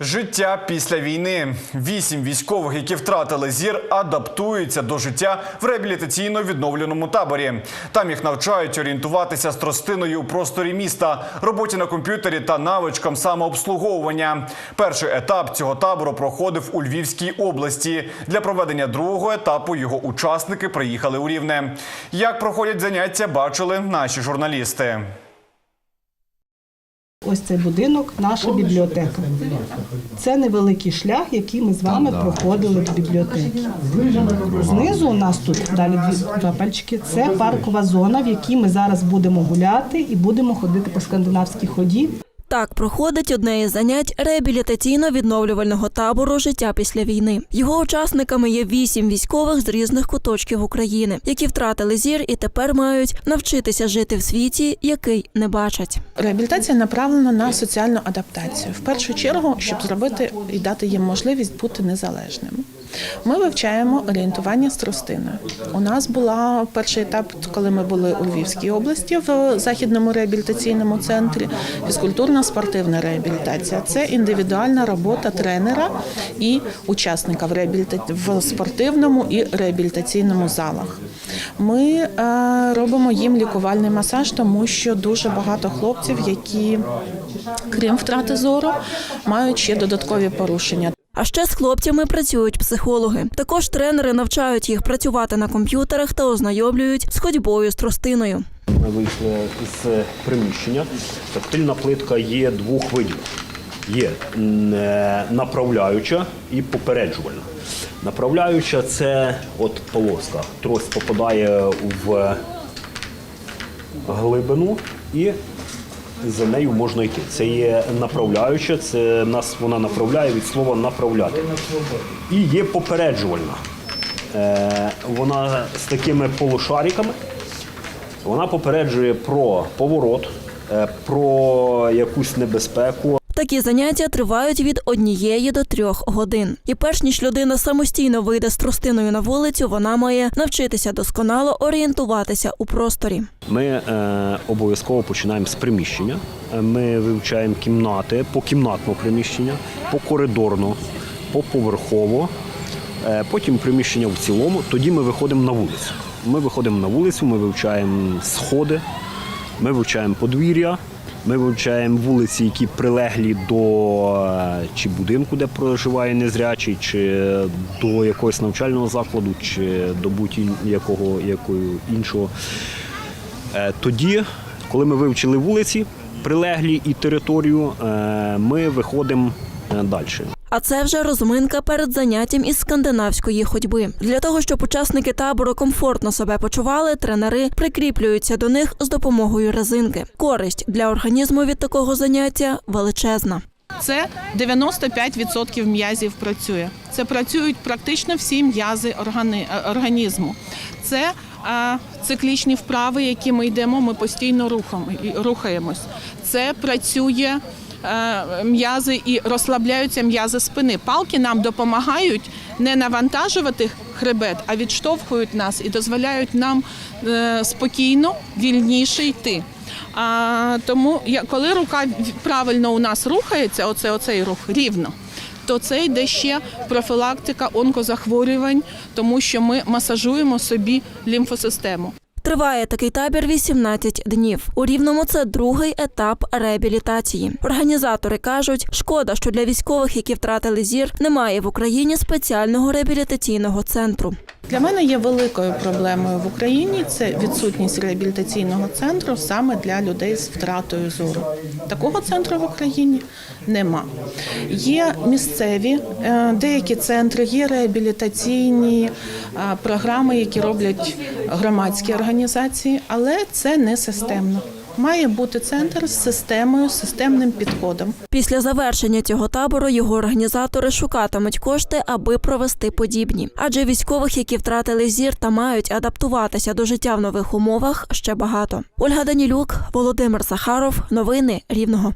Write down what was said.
Життя після війни. Вісім військових, які втратили зір, адаптуються до життя в реабілітаційно відновленому таборі. Там їх навчають орієнтуватися з тростиною у просторі міста, роботі на комп'ютері та навичкам самообслуговування. Перший етап цього табору проходив у Львівській області. Для проведення другого етапу його учасники приїхали у Рівне. Як проходять заняття, бачили наші журналісти. Ось цей будинок, наша бібліотека. Це невеликий шлях, який ми з вами проходили до бібліотеки. Знизу у нас тут далі дві два пальчики. Це паркова зона, в якій ми зараз будемо гуляти і будемо ходити по скандинавській ході. Так проходить одне із занять реабілітаційно-відновлювального табору Життя після війни. Його учасниками є вісім військових з різних куточків України, які втратили зір і тепер мають навчитися жити в світі, який не бачать. Реабілітація направлена на соціальну адаптацію. В першу чергу, щоб зробити і дати їм можливість бути незалежними. Ми вивчаємо орієнтування з тростиною. У нас була перший етап, коли ми були у Львівській області в західному реабілітаційному центрі. Фізкультурна спортивна реабілітація це індивідуальна робота тренера і учасника в реабіліта... в спортивному і реабілітаційному залах. Ми е, робимо їм лікувальний масаж, тому що дуже багато хлопців, які крім втрати зору, мають ще додаткові порушення. А ще з хлопцями працюють психологи. Також тренери навчають їх працювати на комп'ютерах та ознайомлюють з ходьбою з тростиною. Ми вийшли з приміщення. Тактильна плитка є двох видів. Є е, направляюча і попереджувальна. Направляюча це от полоска. Трость попадає в глибину і за нею можна йти. Це є направляюча, це нас вона направляє від слова направляти. І є попереджувальна. Е, вона з такими полушариками. Вона попереджує про поворот, е, про якусь небезпеку. Такі заняття тривають від однієї до трьох годин. І перш ніж людина самостійно вийде з тростиною на вулицю, вона має навчитися досконало орієнтуватися у просторі. Ми е, обов'язково починаємо з приміщення. Е, Ми вивчаємо кімнати, покімнатно приміщення, покоридорно, поповерхово, е, потім приміщення в цілому. Тоді ми виходимо на вулицю. Ми виходимо на вулицю, ми вивчаємо сходи, ми вивчаємо подвір'я. Ми вивчаємо вулиці, які прилеглі до е, чи будинку, де проживає незрячий, чи до якогось навчального закладу, чи до будь-якого якого іншого. Е, Тоді, коли ми вивчили вулиці, прилеглі і територію, е, ми виходимо далі. А це вже розминка перед заняттям із скандинавської ходьби. Для того щоб учасники табору комфортно себе почували, тренери прикріплюються до них з допомогою резинки. Користь для організму від такого заняття величезна. Це 95% м'язів працює. Це працюють практично всі м'язи е, організму. Це е, циклічні вправи, які ми йдемо, ми постійно рухаємось. Це працює м'язи і розслабляються м'язи спини. Палки нам допомагають не навантажувати хребет, а відштовхують нас і дозволяють нам е, спокійно, вільніше йти. А, тому коли рука правильно у нас рухається, оце оцей рух рівно, то це йде ще профілактика онкозахворювань, тому що ми масажуємо собі лімфосистему. Триває такий табір 18 днів. У рівному це другий етап реабілітації. Організатори кажуть, шкода, що для військових, які втратили зір, немає в Україні спеціального реабілітаційного центру. Для мене є великою проблемою в Україні це відсутність реабілітаційного центру саме для людей з втратою зору. Такого центру в Україні нема. Є місцеві е, деякі центри, є реабілітаційні е, програми, які роблять громадські організації, але це не системно. Має бути центр з системою, системним підходом. Після завершення цього табору його організатори шукатимуть кошти, аби провести подібні. Адже військових, які втратили зір та мають адаптуватися до життя в нових умовах, ще багато. Ольга Данілюк, Володимир Захаров. Новини Рівного.